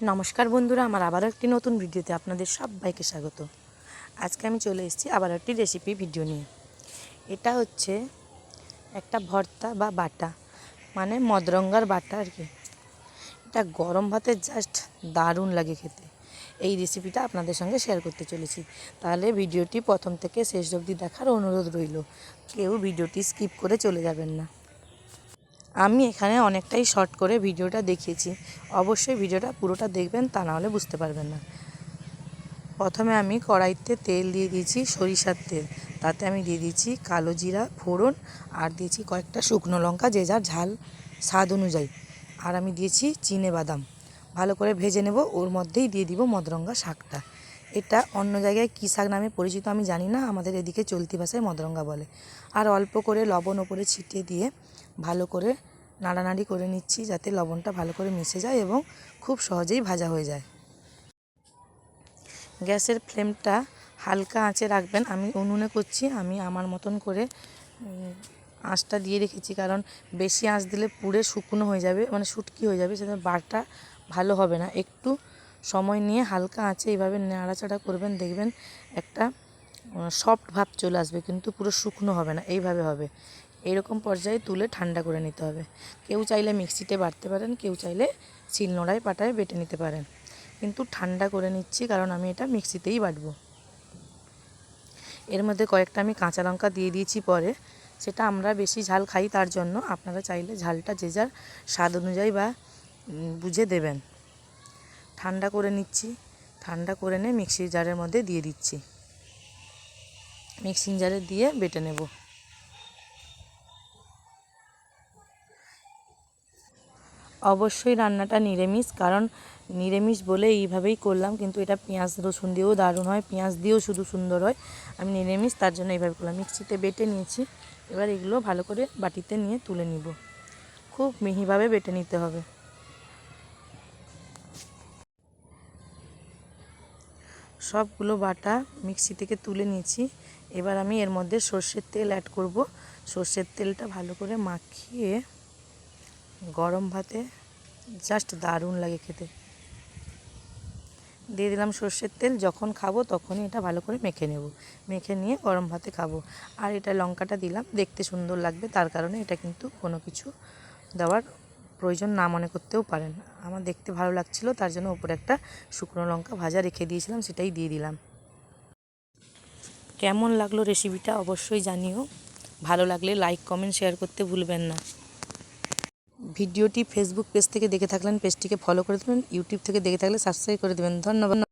নমস্কার বন্ধুরা, আমার আবারও একটি নতুন ভিডিওতে আপনাদের সবাইকে স্বাগত। আজকে আমি চলে এসেছি আবার একটি রেসিপি ভিডিও নিয়ে। এটা হচ্ছে একটা ভর্তা বা বাটা মানে মদরঙ্গার বাটা আর কি। এটা গরম ভাতে জাস্ট দারুণ লাগে খেতে। এই রেসিপিটা আপনাদের সঙ্গে শেয়ার করতে চলেছি। তাহলে ভিডিওটি প্রথম থেকে শেষ অবধি দেখার অনুরোধ রইল। কেউ ভিডিওটি স্কিপ করে চলে যাবেন না। আমি এখানে অনেকটাই শর্ট করে ভিডিওটা দেখিয়েছি। অবশ্যই ভিডিওটা পুরোটা দেখবেন, তা নাহলে বুঝতে পারবেন না। প্রথমে আমি কড়াইতে তেল দিয়ে দিয়েছি সরিষার তেল। তাতে আমি দিয়ে দিয়েছি কালো জিরা, ফোড়ন, আর দিয়েছি কয়েকটা শুকনো লঙ্কা, যে যার ঝাল স্বাদ অনুযায়ী। আর আমি দিয়েছি চিনে বাদাম। ভালো করে ভেজে নেব, ওর মধ্যেই দিয়ে দিব মদরঙ্গা শাকটা। এটা অন্য জায়গায় কী শাক নামে পরিচিত আমি জানি না, আমাদের এদিকে চলতি ভাষায় মদরঙ্গা বলে। আর অল্প করে লবণ ওপরে ছিটিয়ে দিয়ে ভালো করে নাড়ানাড়ি করে নিচ্ছি যাতে লবণটা ভালো করে মিশে যায় এবং খুব সহজেই ভাজা হয়ে যায়। গ্যাসের ফ্লেমটা হালকা আঁচে রাখবেন। আমি উনুনে করছি, আমি আমার মতন করে আঁচটা দিয়ে রেখেছি কারণ বেশি আঁচ দিলে পুড়ে শুকনো হয়ে যাবে মানে শুটকি হয়ে যাবে সেটা বাটা ভালো হবে না। একটু সময় নিয়ে হালকা আঁচে এইভাবে নাড়াচাড়া করবেন, দেখবেন একটা সফট ভাব চলে আসবে, কিন্তু পুরো শুকনো হবে না, এইভাবে হবে। এরকম পর্যায়ে তুলে ঠান্ডা করে নিতে হবে। কেউ চাইলে মিক্সিতে বাটতে পারেন, কেউ চাইলে শিলনোড়ায়, পাটায় বেটে নিতে পারেন। কিন্তু ঠান্ডা করে নিচ্ছি, কারণ আমি এটা মিক্সিতেই বাটবো। এর মধ্যে কয়েকটা আমি কাঁচা লঙ্কা দিয়ে দিয়েছি পরে। সেটা আমরা বেশি ঝাল খাই, তার জন্য আপনারা চাইলে ঝালটা যে যার স্বাদ অনুযায়ী বা বুঝে দেবেন। ঠান্ডা করে নিচ্ছি। ঠান্ডা করে নিয়ে মিক্সির জারের মধ্যে দিয়ে দিচ্ছি। মিক্সিং জারে দিয়ে বেটে নেব। অবশ্যই রান্নাটা নিরামিষ, কারণ নিরামিষ বলে এইভাবেই করলাম, কিন্তু এটা পেঁয়াজ রসুন দিয়েও দারুণ হয়। পেঁয়াজ দিয়েও শুধু সুন্দর হয়। আমি নিরামিষ, তার জন্য এইভাবে করলাম। মিক্সিতে বেটে নিয়েছি। এবার এগুলো ভালো করে বাটিতে নিয়ে তুলে নিব। খুব মিহিভাবে বেটে নিতে হবে। সবগুলো বাটা মিক্সি থেকে তুলে নিয়েছি। এবার আমি এর মধ্যে সর্ষের তেল অ্যাড করব। সর্ষের তেলটা ভালো করে মাখিয়ে গরম ভাতে জাস্ট দারুণ লাগে খেতে। দিয়ে দিলাম সর্ষের তেল। যখন খাব তখনই এটা ভালো করে মেখে নেব। মেখে নিয়ে গরম ভাতে খাব। আর এটা লঙ্কাটা দিলাম। দেখতে সুন্দর লাগবে। তার কারণে এটা কিন্তু কোনো কিছু দেওয়ার প্রয়োজন না মনে করতেও পারেন। আমার দেখতে ভালো লাগছিল, তার জন্য ওপরে একটা শুকনো লঙ্কা ভাজা রেখে দিয়েছিলাম, সেটাই দিয়ে দিলাম। কেমন লাগল রেসিপিটা অবশ্যই জানিও। ভালো লাগলে লাইক কমেন্ট শেয়ার করতে ভুলবেন না। ভিডিওটি ফেসবুক পেজ থেকে দেখে থাকলেন পেজটিকে ফলো করে দেবেন ইউটিউব থেকে দেখে থাকলে সাবস্ক্রাইব করে দেবেন। ধন্যবাদ।